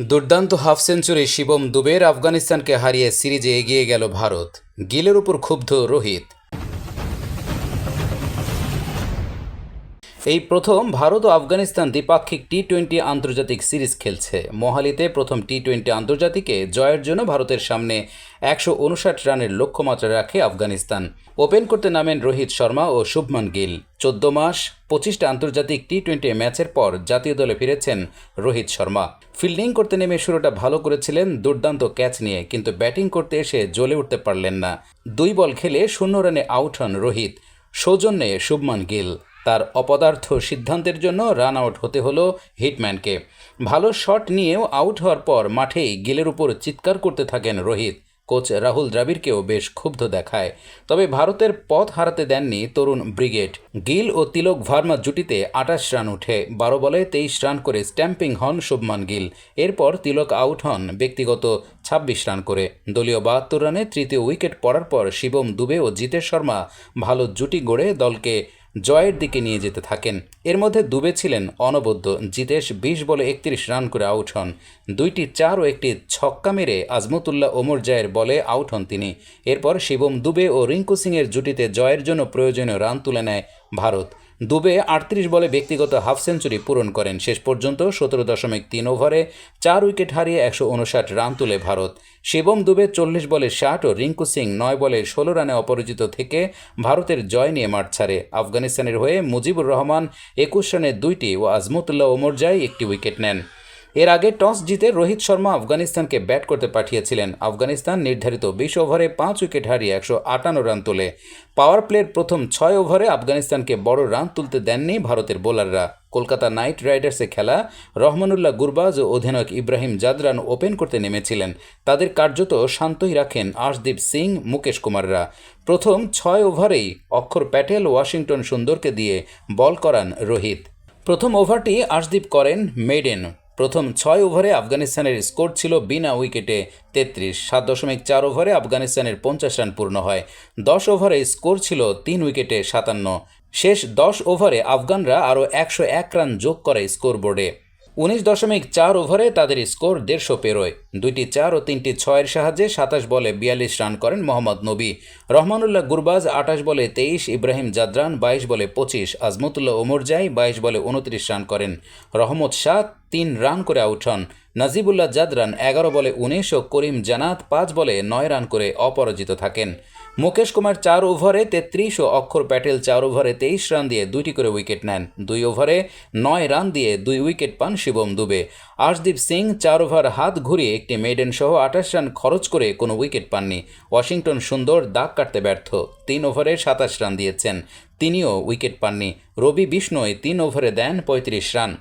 দুর্দান্ত half century Shivam দুবের আফগানিস্তানকে হারিয়ে সিরিজে এগিয়ে গেল ভারত। গিলের উপর ক্ষুব্ধ রোহিত। এই প্রথম ভারত ও আফগানিস্তান দ্বিপাক্ষিক টি টোয়েন্টি আন্তর্জাতিক সিরিজ খেলছে। মোহালিতে প্রথম টি টোয়েন্টি আন্তর্জাতিকে জয়ের জন্য ভারতের সামনে একশো উনষাট রানের লক্ষ্যমাত্রা রাখে আফগানিস্তান। ওপেন করতে নামেন রোহিত শর্মা ও শুভমান গিল। চোদ্দ মাস, পঁচিশটা আন্তর্জাতিক টি টোয়েন্টি ম্যাচের পর জাতীয় দলে ফিরেছেন রোহিত শর্মা। ফিল্ডিং করতে নেমে শুরুটা ভালো করেছিলেন, দুর্দান্ত ক্যাচ নিয়ে, কিন্তু ব্যাটিং করতে এসে জ্বলে উঠতে পারলেন না। দুই বল খেলে শূন্য রানে আউট হন রোহিত। সৌজন্যে শুভমান গিল। তার অপদার্থ সিদ্ধান্তের জন্য রান আউট হতে হলো হিটম্যানকে। ভালো শট নিয়েও আউট হওয়ার পর মাঠেই গিলের উপর চিৎকার করতে থাকেন রোহিত। কোচ রাহুল দ্রাবিড়কেও বেশ ক্ষুব্ধ দেখায়। তবে ভারতের পথ হারাতে দেননি তরুণ ব্রিগেড। গিল ও তিলক ভার্মা জুটিতে আটাশ রান উঠে, বারো বলে তেইশ রান করে স্ট্যাম্পিং হন শুভমান গিল। এরপর তিলক আউট হন ব্যক্তিগত ছাব্বিশ রান করে। দলীয় বাহাত্তর রানে তৃতীয় উইকেট পড়ার পর শিবম দুবে ও জিতেশ শর্মা ভালো জুটি গড়ে দলকে জয়ের দিকে নিয়ে যেতে থাকেন। এর মধ্যে দুবে ছিলেন অনবদ্য। জিতেশ বিশ বলে একত্রিশ রান করে আউট হন। দুইটি চার ও একটি ছক্কা মেরে আজমতুল্লাহ ওমর জয়ের বলে আউট হন তিনি। এরপর শিবম দুবে ও রিঙ্কু সিংয়ের জুটিতে জয়ের জন্য প্রয়োজনীয় রান তুলে নেয় ভারত। দুবে আটত্রিশ বলে ব্যক্তিগত হাফ সেঞ্চুরি পূরণ করেন। শেষ পর্যন্ত সতেরো দশমিক তিন ওভারে চার উইকেট হারিয়ে একশো উনষাট রান তুলে ভারত। শিবম দুবে চল্লিশ বলে ষাট ও রিঙ্কু সিং নয় বলে ষোলো রানে অপরাজিত থেকে ভারতের জয় নিয়ে মাঠ ছাড়ে। আফগানিস্তানের হয়ে মুজিবুর রহমান একুশ রানে দুইটি ও আজমতুল্লাহ ওমরজাই একটি উইকেট নেন। এর আগে টস জিতে রোহিত শর্মা আফগানিস্তানকে ব্যাট করতে পাঠিয়েছিলেন। আফগানিস্তান নির্ধারিত বিশ ওভারে পাঁচ উইকেট হারিয়ে একশো আটান্ন রান তোলে। পাওয়ার প্লের প্রথম ছয় ওভারে আফগানিস্তানকে বড় রান তুলতে দেননি ভারতের বোলাররা। কলকাতা নাইট রাইডার্সে খেলা রহমানুল্লাহ গুরবাজ ও অধিনায়ক ইব্রাহিম জাদরান ওপেন করতে নেমেছিলেন। তাদের কার্যত শান্তই রাখেন আশদীপ সিং, মুকেশ কুমাররা। প্রথম ছয় ওভারেই অক্ষর প্যাটেল, ওয়াশিংটন সুন্দরকে দিয়ে বল করান রোহিত। প্রথম ওভারটি আশদীপ করেন মেডেন। প্রথম ছয় ওভারে আফগানিস্তানের স্কোর ছিল বিনা উইকেটে তেত্রিশ, সাত দশমিক চার ওভারে আফগানিস্তানের পঞ্চাশ রান পূর্ণ হয়। দশ ওভারে স্কোর ছিল তিন উইকেটে সাতান্ন। শেষ দশ ওভারে আফগানরা আরও একশো এক রান যোগ করে স্কোরবোর্ডে। উনিশ দশমিক চার ওভারে তাদের স্কোর দেড়শো পেরোয়। দুইটি চার ও তিনটি ছয়ের সাহায্যে সাতাশ বলে বিয়াল্লিশ রান করেন মোহাম্মদ নবী। রহমানুল্লাহ গুরবাজ আঠাশ বলে তেইশ, ইব্রাহিম জাদরান বাইশ বলে পঁচিশ, আজমতুল্লাহ ওমরজাই বাইশ বলে উনত্রিশ রান করেন। রহমত শাহ তিন রান করে আউট হন। নাজিবুল্লাহ জাদরান এগারো বলে উনিশ ও করিম জানাত পাঁচ বলে নয় রান করে অপরাজিত থাকেন। মুকেশ কুমার চার ওভারে তেত্রিশ ও অক্ষর প্যাটেল চার ওভারে তেইশ রান দিয়ে দুইটি করে উইকেট নেন। দুই ওভারে নয় রান দিয়ে দুই উইকেট পান শিবম দুবে। আশদীপ সিং চার ওভার হাত ঘুরিয়ে একটি মেডেন সহ আঠাশ রান খরচ করে কোনো উইকেট পাননি। ওয়াশিংটন সুন্দর দাগ কাটতে ব্যর্থ। তিন ওভারে সাতাশ রান দিয়েছেন। তিনিও উইকেট পাননি। রবি বিষ্ণয় তিন ওভারে দেন পঁয়ত্রিশ রান।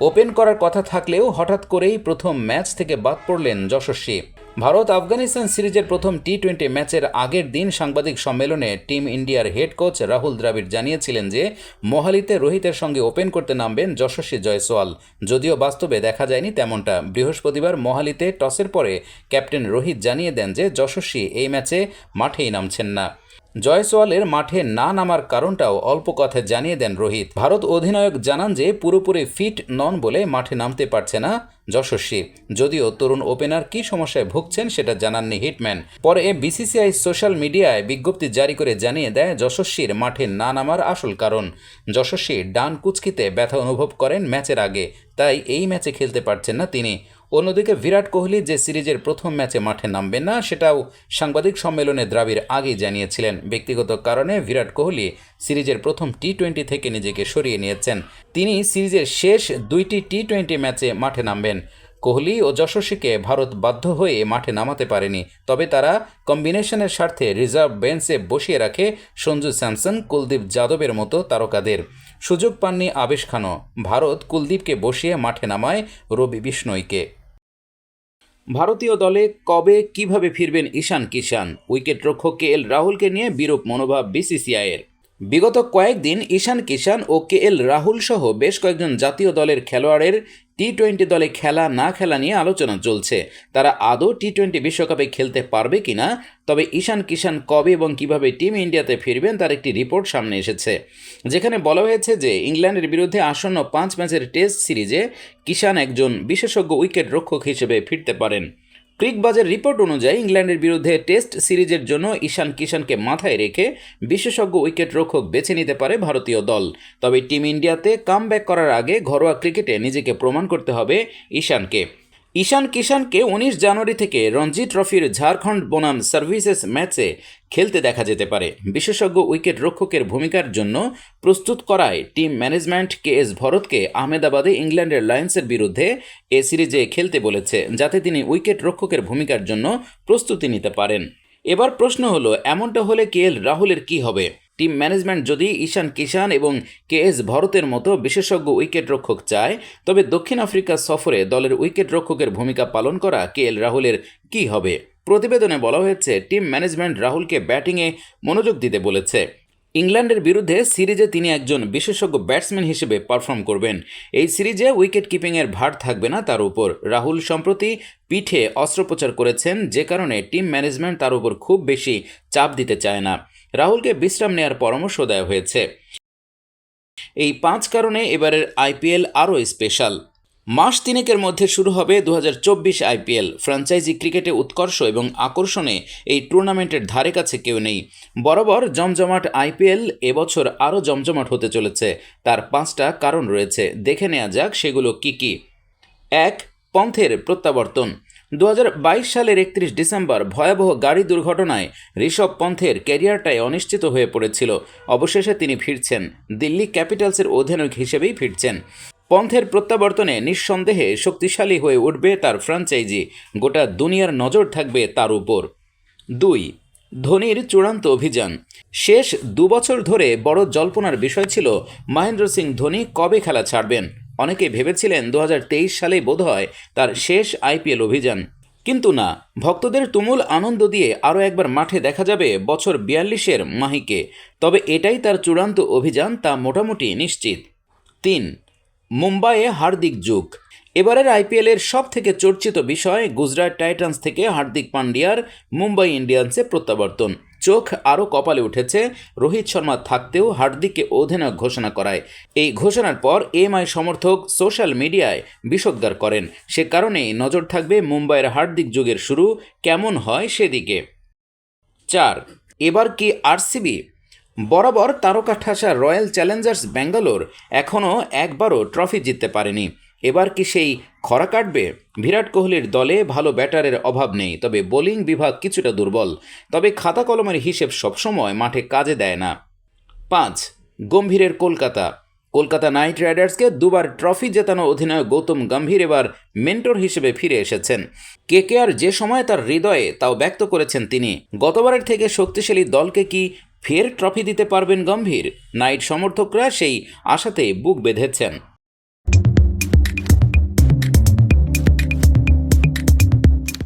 ওপেন করার কথা থাকলেও হঠাৎ করেই প্রথম ম্যাচ থেকে বাদ পড়লেন যশস্বী। ভারত আফগানিস্তান সিরিজের প্রথম টি টোয়েন্টি ম্যাচের আগের দিন সাংবাদিক সম্মেলনে টিম ইন্ডিয়ার হেড কোচ রাহুল দ্রাবিড় জানিয়েছিলেন যে, মোহালিতে রোহিতের সঙ্গে ওপেন করতে নামবেন যশস্বী জয়সওয়াল। যদিও বাস্তবে দেখা যায়নি তেমনটা। বৃহস্পতিবার মোহালিতে টসের পরে ক্যাপ্টেন রোহিত জানিয়ে দেন যে, যশস্বী এই ম্যাচে মাঠেই নামছেন না। জয়সওয়ালের মাঠে না নামার কারণটাও অল্প কথায় জানিয়ে দেন রোহিত। ভারত অধিনায়ক জানান যে, পুরোপুরি ফিট নন বলে মাঠে নামতে পারছে না যশস্বী। যদিও তরুণ ওপেনার কি সমস্যায় ভুগছেন সেটা জানাননি হিটম্যান। পরে বিসিসিআই সোশ্যাল মিডিয়ায় বিজ্ঞপ্তি জারি করে জানিয়ে দেয়, যশস্বীর মাঠে না নামার আসল কারণ। যশস্বী ডান কুচকিতে ব্যথা অনুভব করেন ম্যাচের আগে, তাই এই ম্যাচে খেলতে পারছেন না তিনি। অন্যদিকে বিরাট কোহলি যে সিরিজের প্রথম ম্যাচে মাঠে নামবে না, সেটাও সাংবাদিক সম্মেলনে দ্রাবিড় আগেই জানিয়েছিলেন। ব্যক্তিগত কারণে বিরাট কোহলি সিরিজের প্রথম টি টোয়েন্টি থেকে নিজেকে সরিয়ে নিয়েছেন। তিনি সিরিজের শেষ দুইটি টি টোয়েন্টি ম্যাচে মাঠে নামবেন। কোহলি ও যশস্বীকে ভারত বাধ্য হয়ে মাঠে নামাতে পারেনি, তবে তারা কম্বিনেশনের স্বার্থে রিজার্ভ বেঞ্চে বসিয়ে রাখে সঞ্জু স্যামসন, কুলদীপ যাদবের মতো তারকাদের। সুযোগ পাননি আবেশ খানও। ভারত কুলদীপকে বসিয়ে মাঠে নামায় রবি বিষ্ণয়কে ভারতীয় দলে কবে কীভাবে ফিরবেন ঈশান কিষান উইকেট রক্ষক কে এল রাহুলকে নিয়ে বিরূপ মনোভাব বিসিসিআইয়ের। বিগত কয়েকদিন ঈশান কিষান ও কে এল রাহুল সহ বেশ কয়েকজন জাতীয় দলের খেলোয়াড়ের টি টোয়েন্টি দলে খেলা না খেলা নিয়ে আলোচনা চলছে। তারা আদৌ টি টোয়েন্টি বিশ্বকাপে খেলতে পারবে কিনা? তবে ঈশান কিষান কবে এবং কীভাবে টিম ইন্ডিয়াতে ফিরবেন তার একটি রিপোর্ট সামনে এসেছে। যেখানে বলা হয়েছে যে, ইংল্যান্ডের বিরুদ্ধে আসন্ন পাঁচ ম্যাচের টেস্ট সিরিজে কিষান একজন বিশেষজ্ঞ উইকেট রক্ষক হিসেবে ফিরতে পারেন। ক্রিকবাজের রিপোর্ট অনুযায়ী ইংল্যান্ডের বিরুদ্ধে টেস্ট সিরিজের জন্য ঈশান কিষানকে মাথায় রেখে বিশেষজ্ঞ উইকেট রক্ষক বেছে নিতে পারে ভারতীয় দল। তবে টিম ইন্ডিয়াতে কাম করার আগে ঘরোয়া ক্রিকেটে নিজেকে প্রমাণ করতে হবে ঈশানকে। ঈশান কিষানকে উনিশ জানুয়ারি থেকে রঞ্জি ট্রফির ঝাড়খণ্ড বনাম সার্ভিসেস ম্যাচে খেলতে দেখা যেতে পারে। বিশেষজ্ঞ উইকেট রক্ষকের ভূমিকার জন্য প্রস্তুত করায় টিম ম্যানেজমেন্ট কে এস ভরতকে আহমেদাবাদে ইংল্যান্ডের লায়ন্সের বিরুদ্ধে এ সিরিজে খেলতে বলেছে, যাতে তিনি উইকেট রক্ষকের ভূমিকার জন্য প্রস্তুতি নিতে পারেন। এবার প্রশ্ন হলো, এমনটা হলে কে এল রাহুলের কী হবে? টিম ম্যানেজমেন্ট যদি ঈশান কিষান এবং কে এস ভরতের মতো বিশেষজ্ঞ উইকেট রক্ষক চায়, তবে দক্ষিণ আফ্রিকা সফরে দলের উইকেট রক্ষকের ভূমিকা পালন করা কে এল রাহুলের কী হবে? প্রতিবেদনে বলা হয়েছে টিম ম্যানেজমেন্ট রাহুলকে ব্যাটিংয়ে মনোযোগ দিতে বলেছে। ইংল্যান্ডের বিরুদ্ধে সিরিজে তিনি একজন বিশেষজ্ঞ ব্যাটসম্যান হিসেবে পারফর্ম করবেন। এই সিরিজে উইকেট কিপিংয়ের ভার থাকবে না তার উপর। রাহুল সম্প্রতি পিঠে অস্ত্রোপচার করেছেন, যে কারণে টিম ম্যানেজমেন্ট তার উপর খুব বেশি চাপ দিতে চায় না। রাহুলকে বিশ্রাম নেওয়ার পরামর্শ দেওয়া হয়েছে। এই পাঁচ কারণে এবারের আইপিএল আরও স্পেশাল। মাস তিনেকের মধ্যে শুরু হবে দু হাজার চব্বিশ আইপিএল। ফ্র্যাঞ্চাইজি ক্রিকেটে উৎকর্ষ এবং আকর্ষণে এই টুর্নামেন্টের ধারে কাছে কেউ নেই। বরাবর জমজমাট আইপিএল এবছর আরও জমজমাট হতে চলেছে। তার পাঁচটা কারণ রয়েছে। দেখে নেওয়া যাক সেগুলো কি কি। এক, পন্থের প্রত্যাবর্তন। দু হাজার বাইশ সালের একত্রিশ ডিসেম্বর ভয়াবহ গাড়ি দুর্ঘটনায় ঋষভ পন্থের ক্যারিয়ারটাই অনিশ্চিত হয়ে পড়েছিল। অবশেষে তিনি ফিরছেন। দিল্লি ক্যাপিটালসের অধিনায়ক হিসেবেই ফিরছেন। পন্থের প্রত্যাবর্তনে নিঃসন্দেহে শক্তিশালী হয়ে উঠবে তার ফ্র্যাঞ্চাইজি গোটা দুনিয়ার নজর থাকবে তার উপর। দুই, ধোনির চূড়ান্ত অভিযান। শেষ দুবছর ধরে বড় জল্পনার বিষয় ছিল, মহেন্দ্র সিং ধোনি কবে খেলা ছাড়বেন? অনেকে ভেবেছিলেন দু সালেই বোধহয় তার শেষ আইপিএল অভিযান। কিন্তু না, ভক্তদের তুমুল আনন্দ দিয়ে আরও একবার মাঠে দেখা যাবে বছর বিয়াল্লিশের মাহিকে। তবে এটাই তার চূড়ান্ত অভিযান তা মোটামুটি নিশ্চিত। তিন, মুম্বাইয়ে হার্দিক যুগ। এবারের আইপিএলের সব থেকে চর্চিত বিষয় গুজরাট টাইটান্স থেকে হার্দিক পান্ডিয়ার মুম্বাই ইন্ডিয়ান্সে প্রত্যাবর্তন। চোখ আরও কপালে উঠেছে। রোহিত শর্মা থাকতেও হার্দিককে অধিনায়ক ঘোষণা করায়। এই ঘোষণার পর এমআই সমর্থক সোশ্যাল মিডিয়ায় বিষোদ্গার করেন। সে কারণেই নজর থাকবে মুম্বাইয়ের হার্দিক যুগের শুরু। কেমন হয় সেদিকে? চার, এবার কি আরসিবি? বরাবর তারকা ঠাসা রয়্যাল চ্যালেঞ্জার্স ব্যাঙ্গালোর এখনও একবারও ট্রফি জিততে পারেনি। এবার কি সেই খরা কাটবে? বিরাট কোহলির দলে ভালো ব্যাটারের অভাব নেই, তবে বোলিং বিভাগ কিছুটা দুর্বল। তবে খাতা কলমের হিসেব সবসময় মাঠে কাজে দেয় না। পাঁচ, গম্ভীরের কলকাতা। কলকাতা নাইট রাইডার্সকে দুবার ট্রফি জেতানো অধিনায়ক গৌতম গম্ভীর এবার মেন্টর হিসেবে ফিরে এসেছেন। কে কে আর যে সময় তার হৃদয়ে তাও ব্যক্ত করেছেন তিনি। গতবারের থেকে শক্তিশালী দলকে কি ফের ট্রফি দিতে পারবেন গম্ভীর? নাইট সমর্থকরা সেই আশাতে বুক বেঁধেছেন।